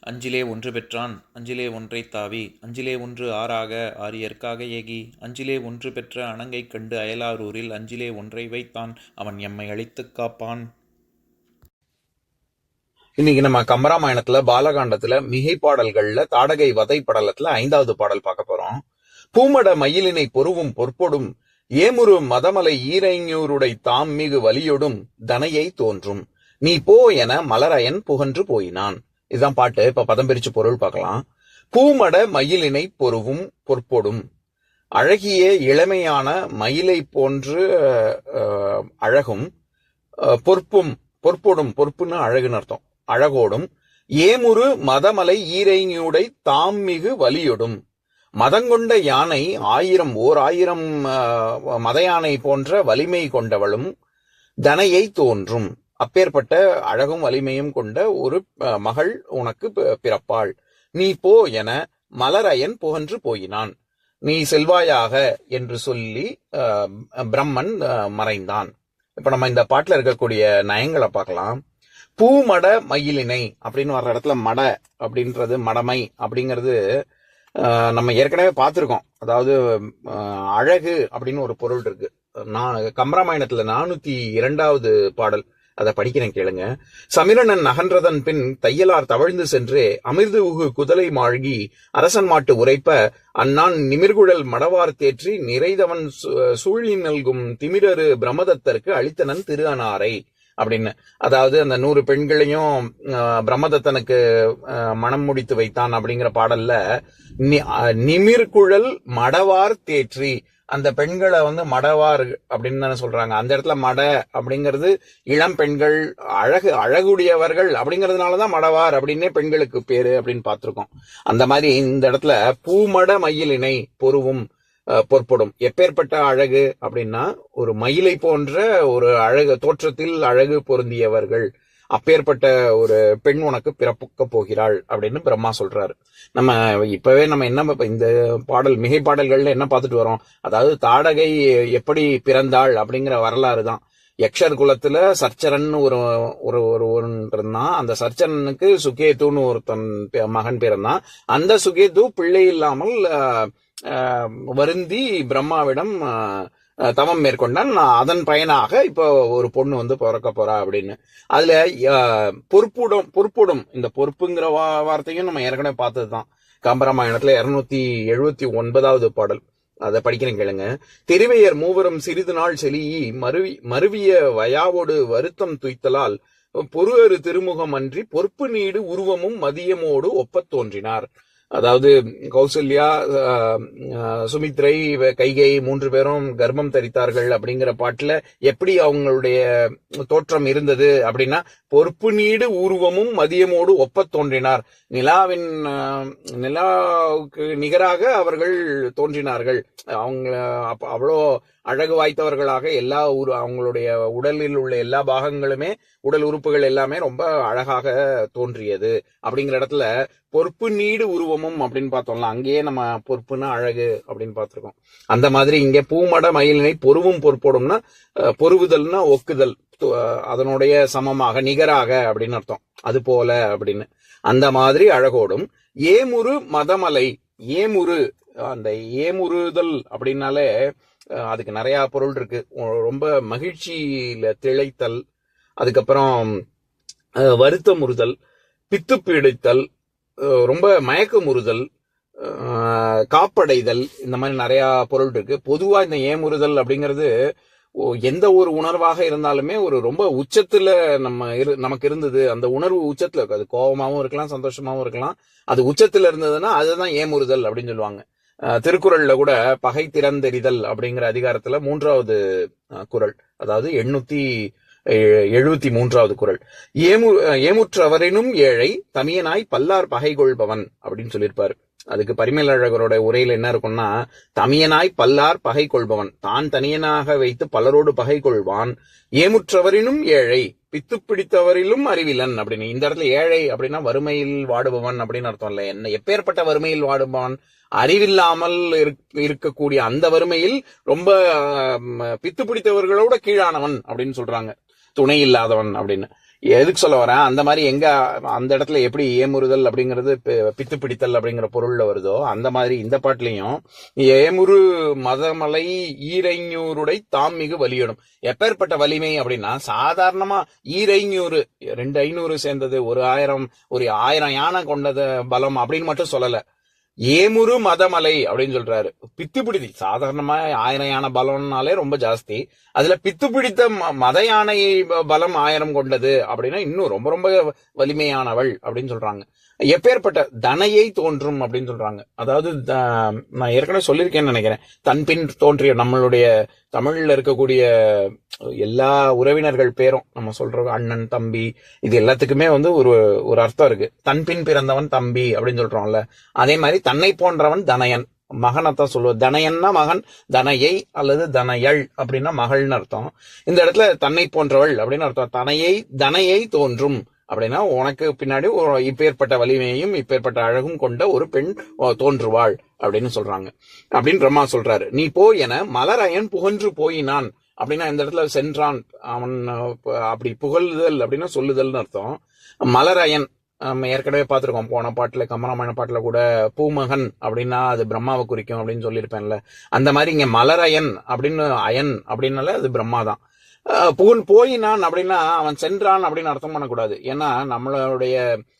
அஞ்சிலே ஒன்று பெற்றான் அஞ்சிலே ஒன்றை தாவி அஞ்சிலே ஒன்று ஆறாக ஆரியற்காக ஏகி அஞ்சிலே ஒன்று பெற்ற அணங்கை கண்டு அயலாரூரில் அஞ்சிலே ஒன்றை வைத்தான் அவன் எம்மை அழித்துக் காப்பான். இன்னைக்கு நம்ம கம்பராமாயணத்துல பாலகாண்டத்துல மிகை பாடல்கள்ல தாடகை வதை படலத்துல ஐந்தாவது பாடல் பார்க்க போறோம். பூமட மயிலினை பொருவும் பொற்பொடும் ஏமுரு மதமலை ஈரைஞூருடை தாம் மிகு வலியொடும் தனையை தோன்றும். நீ போ என மலரயன் புகன்று போயினான். இதுதான் பாட்டு. இப்ப பதம் பிரிச்சு பொருள் பார்க்கலாம். பூமட மயிலினை பொருவும் பொற்பொடும். அழகிய இளமையான மயிலை போன்று அழகும். பொற்பும் பொற்பொடும் பொற்புன்னு அழகுன்னு அர்த்தம். அழகோடும். ஏமுரு மதமலை ஈரைஞூடை தாம் மிகு வலியொடும். மதங்கொண்ட யானை ஆயிரம் ஓர் ஆயிரம் மத யானை போன்ற வலிமை கொண்டவளும். தனையை தோன்றும். அப்பேற்பட்ட அழகும் வலிமையும் கொண்ட ஒரு மகள் உனக்கு பிறப்பாள். நீ போ என மலரயன் புகன்று போயினான். நீ செல்வாயாக என்று சொல்லி பிரம்மன் மறைந்தான். இப்ப நம்ம இந்த பாட்டுல இருக்கக்கூடிய நயங்களை பார்க்கலாம். பூமட மயிலினை அப்படின்னு வர்ற இடத்துல மட அப்படின்றது மடமை அப்படிங்கிறது நம்ம ஏற்கனவே பார்த்துருக்கோம். அதாவது அழகு அப்படின்னு ஒரு பொருள் இருக்கு. நான் கம்பராமாயணத்துல நானூத்தி இரண்டாவது பாடல் அதை படிக்கிறேன் கேளுங்க. சமிரணன் நகன்றதன் பின் தையலார் தவழ்ந்து சென்று அமிர்து உகு குதலை மாழ்கி அரசன் மாட்டு உரைப்ப அந்நான் நிமிர்குழல் மடவார் தேற்றி நிறைதவன் சூழி நல்கும் திமிரரு பிரமதத்தருக்கு அளித்தனன் திரு அனாரை அப்படின்னு. அதாவது அந்த நூறு பெண்களையும் பிரம்மதத்தனுக்கு மனம் முடித்து வைத்தான் அப்படிங்கிற பாடல்ல நிமிர்குழல் மடவார் தேற்றி அந்த பெண்களை வந்து மடவார் அப்படின்னு தானே சொல்றாங்க. அந்த இடத்துல மட அப்படிங்கிறது இளம் பெண்கள் அழகு அழகுடையவர்கள் அப்படிங்கிறதுனாலதான் மடவார் அப்படின்னே பெண்களுக்கு பேரு அப்படின்னு பார்த்திருக்கோம். அந்த மாதிரி இந்த இடத்துல பூமட மயிலினை பொருவும் பொற்படும். எப்பேற்பட்ட அழகு அப்படின்னா ஒரு மயிலை போன்ற ஒரு அழகு தோற்றத்தில் அழகு பொருந்தியவர்கள். அப்பேற்பட்ட ஒரு பெண் உனக்கு பிறப்புக்க போகிறாள் அப்படின்னு பிரம்மா சொல்றாரு. நம்ம இப்பவே நம்ம என்ன இந்த பாடல் மிகை பாடல்கள்ல என்ன பார்த்துட்டு வரோம்? அதாவது தாடகை எப்படி பிறந்தாள் அப்படிங்கிற வரலாறு தான். யக்ஷர் குலத்துல சர்ச்சரன் ஒரு ஒரு ஒரு இருந்தான் அந்த சர்ச்சரனுக்கு சுகேத்துன்னு ஒருத்தன் மகன் பிறந்தான். அந்த சுகேத்து பிள்ளை இல்லாமல் வருந்தி பிரம்மாவிடம் தவம் மேற்கொண்டான். அதன் பயனாக இப்போ ஒரு பொண்ணு வந்து பிறக்க போறா அப்படின்னு. அதுல பொறுப்புடும் பொறுப்புடும். இந்த பொறுப்புங்கிற வா- வார்த்தையும் நம்ம ஏற்கனவே பார்த்ததுதான். கம்பராமாயணத்துல இருநூத்தி எழுபத்தி ஒன்பதாவது பாடல். அதை படிக்கிறேன் கேளுங்க. திருவையர் மூவரும் சிறிது நாள் செலியி மருவி மருவிய வயாவோடு வருத்தம் துய்த்தலால் பொறுவரு திருமுகம் அன்றி பொறுப்பு நீடு உருவமும் மதியமோடு ஒப்பத் தோன்றினார். அதாவது கௌசல்யா சுமித்ரை கைகை மூன்று பேரும் கர்ப்பம் தரித்தார்கள் அப்படிங்கிற பாட்டுல எப்படி அவங்களுடைய தோற்றம் இருந்தது அப்படின்னா பொறுப்பு நீடு உருவமும் மதியமோடு ஒப்பத் தோன்றினார். நிலாவின் நிலாவுக்கு நிகராக அவர்கள் தோன்றினார்கள். அவங்க அவ்வளோ அழகு வாய்த்தவர்களாக எல்லா உரு அவங்களுடைய உடலில் உள்ள எல்லா பாகங்களுமே உடல் உறுப்புகள் எல்லாமே ரொம்ப அழகாக தோன்றியது. அப்படிங்கிற இடத்துல பொறுப்பு நீடு உருவமும் அப்படின்னு பார்த்தோம்ல அங்கேயே நம்ம பொறுப்புன்னா அழகு அப்படின்னு பார்த்துருக்கோம். அந்த மாதிரி இங்கே பூமட மயிலினை பொருவும் பொறுப்போடும்னா பொறுவுதல்னா ஒக்குதல் அதனுடைய சமமாக நிகராக அப்படின்னு அர்த்தம். அது போல அப்படின்னு. அந்த மாதிரி அழகோடும் ஏமுரு மதமலை ஏமுரு அந்த ஏமுறுதல் அப்படின்னாலே அதுக்கு நிறைய பொருள் இருக்கு. ரொம்ப மகிழ்ச்சியில திளைத்தல் அதுக்கப்புறம் வருத்தமுறுதல் பித்து பிடித்தல் ரொம்ப மயக்கமுறுதல் காப்படைதல் இந்த மாதிரி நிறையா பொருள் இருக்கு. பொதுவா இந்த ஏமுறுதல் அப்படிங்கிறது எந்த ஒரு உணர்வாக இருந்தாலுமே ஒரு ரொம்ப உச்சத்துல நம்ம இரு- நமக்கு இருந்தது. அந்த உணர்வு உச்சத்துல இருக்கு. அது கோபமாகவும் இருக்கலாம் சந்தோஷமாகவும் இருக்கலாம். அது உச்சத்துல இருந்ததுன்னா அதுதான் ஏமுறுதல் அப்படின்னு சொல்லுவாங்க. திருக்குறள்ல கூட பகை திறந்தெறிதல் அப்படிங்கிற அதிகாரத்துல மூன்றாவது குரல் குறள். அதாவது எண்ணூத்தி எழுபத்தி மூன்றாவது குரல். ஏமு ஏமுற்றவரினும் ஏழை தமியனாய் பல்லார் பகை கொள்பவன் அப்படின்னு சொல்லியிருப்பாரு. அதுக்கு பரிமேலழகரோட உரையில என்ன இருக்கும்னா தமியனாய் பல்லார் பகை கொள்பவன் தான் தனியனாக வைத்து பலரோடு பகை கொள்வான். ஏமுற்றவரினும் ஏழை பித்து பிடித்தவரிலும் அறிவிலன் அப்படின்னு. இந்த இடத்துல ஏழை அப்படின்னா வறுமையில் வாடுபவன் அப்படின்னு அர்த்தம் இல்ல என்ன எப்பேற்பட்ட வறுமையில் வாடுபவன்? அறிவில்லாமல் இருக்- இருக்கக்கூடிய அந்த வறுமையில் ரொம்ப பித்து பிடித்தவர்களோட கீழானவன் அப்படின்னு சொல்றாங்க. துணை இல்லாதவன் அப்படின்னு. எதுக்கு சொல்ல வரேன்? அந்த மாதிரி எங்க அந்த இடத்துல எப்படி ஏமுறுதல் அப்படிங்கிறது பித்து பிடித்தல் அப்படிங்கிற பொருள்ல வருதோ அந்த மாதிரி இந்த பாட்டிலையும் ஏமுரு மதமலை ஈரைஞூருடை தாம் மிகு வலியிடும். எப்பேற்பட்ட வலிமை அப்படின்னா சாதாரணமா ஈரைஞூறு ரெண்டு ஐநூறு சேர்ந்தது ஒரு ஆயிரம் ஒரு ஆயிரம் யானை கொண்டது பலம் அப்படின்னு மட்டும் சொல்லலை. ஏமுரு மதமலை அப்படின்னு சொல்றாரு. பித்து பிடிதி சாதாரணமா ஆயிரம் யானை பலம்னாலே ரொம்ப ஜாஸ்தி. அதுல பித்து பிடித்த ம- மத யானை பலம் ஆயிரம் கொண்டது அப்படின்னா இன்னும் ரொம்ப ரொம்ப வலிமையானவள் அப்படின்னு சொல்றாங்க. எப்பேற்பட்ட தனையை தோன்றும் அப்படின்னு சொல்றாங்க. அதாவது த- நான் ஏற்கனவே சொல்லியிருக்கேன்னு நினைக்கிறேன். தன்பின் தோன்றிய நம்மளுடைய தமிழில் இருக்கக்கூடிய எல்லா உறவினர்கள் பேரும் நம்ம சொல்ற அண்ணன் தம்பி இது எல்லாத்துக்குமே வந்து ஒரு ஒரு அர்த்தம் இருக்கு. தன்பின் பிறந்தவன் தம்பி அப்படின்னு சொல்றோம்ல. அதே மாதிரி தன்னை போன்றவன் தனயன். மகனைத்தான் சொல்லுவோம் தனயன்னா மகன் தனையை அல்லது தனையள் அப்படின்னா மகள்னு அர்த்தம். இந்த இடத்துல தன்னை போன்றவள் அப்படின்னு அர்த்தம். தனையை தனையை தோன்றும். அப்படின்னா உனக்கு பின்னாடி ஒரு இப்பேற்பட்ட வலிமையையும் இப்பேற்பட்ட அழகும் கொண்ட ஒரு பெண் தோன்றுவாள் அப்படின்னு சொல்றாங்க. அப்படின்னு பிரம்மா சொல்றாரு. நீ போ என மலரயன் புகன்று போயினான். அப்படின்னா இந்த இடத்துல சென்றான். அவன் அப்படி புகழுதல் அப்படின்னா சொல்லுதல்னு அர்த்தம். மலரயன் நம்ம ஏற்கனவே பார்த்துருக்கோம். போன பாட்டுல கமலமான பாட்டுல கூட பூமகன் அப்படின்னா அது பிரம்மாவை குறிக்கும் அப்படின்னு சொல்லியிருப்பேன்ல. அந்த மாதிரி இங்க மலரயன் அப்படின்னு அயன் அப்படின்னால அது பிரம்மா தான் புகன் போயினான் அப்படின்னா அவன் சென்றான் அப்படின்னு அர்த்தம் பண்ணக்கூடாது. ஏன்னா நம்மளுடைய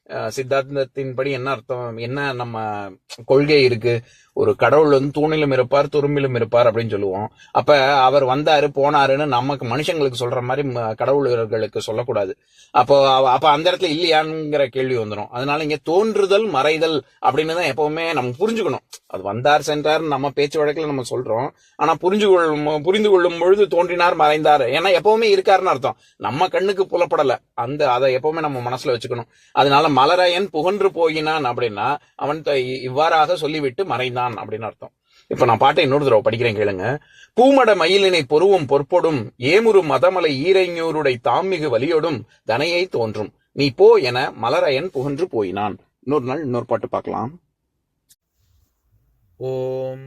சித்தாந்தத்தின்படி என்ன அர்த்தம்? என்ன நம்ம கொள்கை இருக்கு? ஒரு கடவுள் வந்து தூணிலும் இருப்பார் துரும்பிலும் இருப்பார் அப்படின்னு சொல்லுவோம். அப்ப அவர் வந்தாரு போனாருன்னு நமக்கு மனுஷங்களுக்கு சொல்ற மாதிரி ம- கடவுளர்களுக்கு சொல்லக்கூடாது. அப்போ அப்ப அந்த இடத்துல இல்லையாங்கிற கேள்வி வந்துடும் அதனால இங்க தோன்றுதல் மறைதல் அப்படின்னு தான் எப்பவுமே நம்ம புரிஞ்சுக்கணும். அது வந்தார் சென்றார் நம்ம பேச்சு வழக்கில் நம்ம சொல்றோம். ஆனா புரிஞ்சு கொள்ளும் புரிந்து கொள்ளும் பொழுது தோன்றினார் மறைந்தார். ஏன்னா எப்பவுமே இருக்காருன்னு அர்த்தம். நம்ம கண்ணுக்கு புலப்படல. அந்த அதை எப்பவுமே நம்ம மனசுல வச்சுக்கணும். அதனால மலரையன் புகன்று போயினான் அப்படின்னா அவன் இவ்வாறாக சொல்லிவிட்டு மறைந்தான் அப்படின்னு அர்த்தம். இப்ப நான் பாட்டை இன்னொரு தடவை படிக்கிறேன் கேளுங்க. பூமட மயிலினை பொருவும் பொற்பொடும் ஏமுரு மதமலை ஈரைஞூருடை தாம்மிகு வலியோடும் தனையை தோன்றும். நீ போ என மலரையன் புகன்று போயினான். இன்னொரு நாள் இன்னொரு பாட்டு பார்க்கலாம். ஓம்